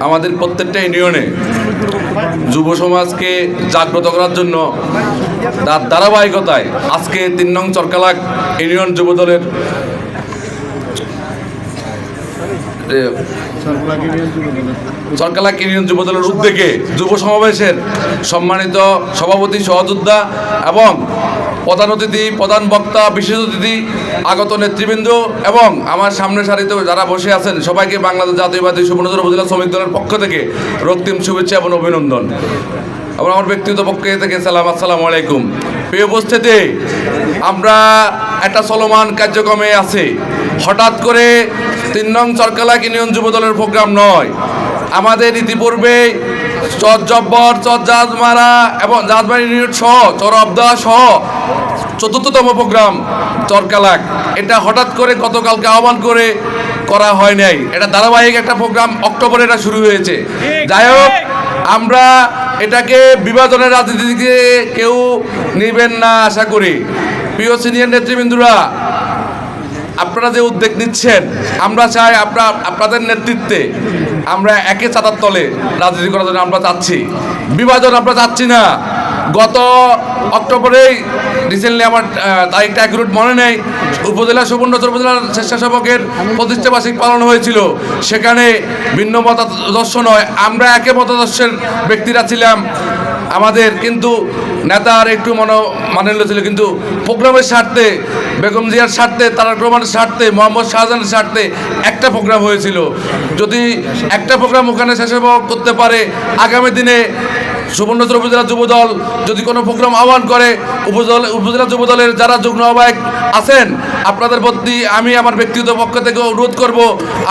আমাদের প্রত্যেকটা ইউনিয়নে যুব সমাজকে জাগ্রত করার জন্য তার ধারাবাহিকতায় আজকে তিন নং চরকালাক ইউনিয়ন যুব সরকালা ইউনিয়ন যুব দলের উদ্যোগে যুব সমাবেশের সম্মানিত সভাপতি, সহযোদ্ধা এবং প্রধান অতিথি, প্রধান বক্তা, বিশেষ অতিথি, আগত নেতৃবৃন্দ এবং আমার সামনে সারিতে যারা বসে আছেন, সবাইকে বাংলাদেশ জাতীয়বাদী সুবর্ণচর উপজেলা শ্রমিক দলের পক্ষ থেকে রক্তিম শুভেচ্ছা এবং অভিনন্দন। এবং আমার ব্যক্তিগত পক্ষ থেকে সালাম, আসসালামু আলাইকুম। এই উপস্থিতি, আমরা একটা চলমান কার্যক্রমে আছে। হঠাৎ করে তিন নং চরকালা ইউনিয়ন যুব দলের প্রোগ্রাম নয়। আমাদের ইতিপূর্বে চর জব্বর, চর জাজমারা এবং জাজমারা ইউনিট সহ, চর অবদা সহ চতুর্থতম প্রোগ্রাম চরকালাক। এটা হঠাৎ করে গতকালকে আহ্বান করে করা হয় নাই। এটা ধারাবাহিক একটা প্রোগ্রাম, অক্টোবরে এটা শুরু হয়েছে। যাই হোক, আমরা এটাকে বিভাজনের রাজনীতিকে কেউ নেবেন না, আশা করি। প্রিয় সিনিয়র নেতৃবৃন্দরা আপনারা যে উদ্যোগ নিচ্ছেন, আমরা চাই আপনার আপনাদের নেতৃত্বে আমরা একে চাতার তলে রাজনীতি করার জন্য আমরা চাচ্ছি। বিভাজন আমরা চাচ্ছি না। গত অক্টোবরেই রিসেন্টলি আমার তারিখটা অ্যাকুরেট মনে নেই। উপজেলা সুবর্ণচর উপজেলার স্বেচ্ছাসেবকের প্রতিষ্ঠা বার্ষিক পালন হয়েছিল। সেখানে ভিন্ন মতাদর্শ নয়। আমরা একে মতাদর্শের ব্যক্তিরা ছিলাম। আমাদের কিন্তু নেতার একটু মন মানে ছিল, কিন্তু প্রোগ্রামের স্বার্থে, বেগম জিয়ার স্বার্থে তারা রহমানের স্বার্থে, মোহাম্মদ শাহজাহানের স্বার্থে একটা প্রোগ্রাম হয়েছিল। যদি একটা প্রোগ্রাম ওখানে শেষে করতে পারে, আগামী দিনে সুবর্ণচর উপজেলা যুবদল যদি কোনো প্রোগ্রাম আহ্বান করে, উপজেলা উপজেলা যুবদলের যারা যুগ্ম আহ্বায়ক আছেন, আপনাদের প্রতি আমি আমার ব্যক্তিগত পক্ষ থেকে অনুরোধ করব,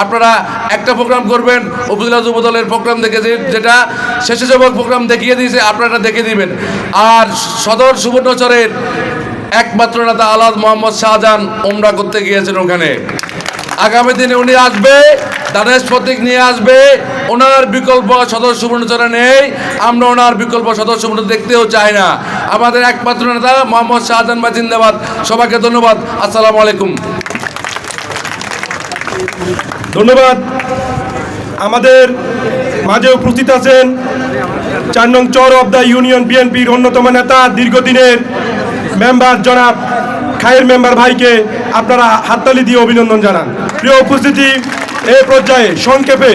আপনারা একটা প্রোগ্রাম করবেন, উপজেলা যুবদলের প্রোগ্রাম দেখে যেটা স্বেচ্ছাসেবক প্রোগ্রাম দেখিয়ে দিয়েছে, আপনারা দেখে দিবেন। আর সদর সুবর্ণচরের একমাত্র নেতা আলাদ মোহাম্মদ শাহজাহান ওমরা করতে গিয়েছেন ওখানে। আগামী দিনে উনি আসবে। দানেশ প্রতীক নিয়ে আসবে। ওনার বিকল্প সদস্য সুবর্ণচরে নেই। আমরা ওনার বিকল্প সদস্য সুবর্ণ দেখতেও চাই না। আমাদের একমাত্র নেতা মোহাম্মদ শাহজাহান বা জিন্দাবাদ। সবাইকে ধন্যবাদ। আসসালামু আলাইকুম। ধন্যবাদ। আমাদের মাঝে উপস্থিত আছেন চার নং চর অব দ্য ইউনিয়ন বিএনপির অন্যতম নেতা, দীর্ঘদিনের মেম্বার জনাব খায়ের মেম্বার ভাইকে আপনারা হাততালি দিয়ে অভিনন্দন জানান। প্রিয় উপস্থিতি এই পর্যায়ে সংক্ষেপে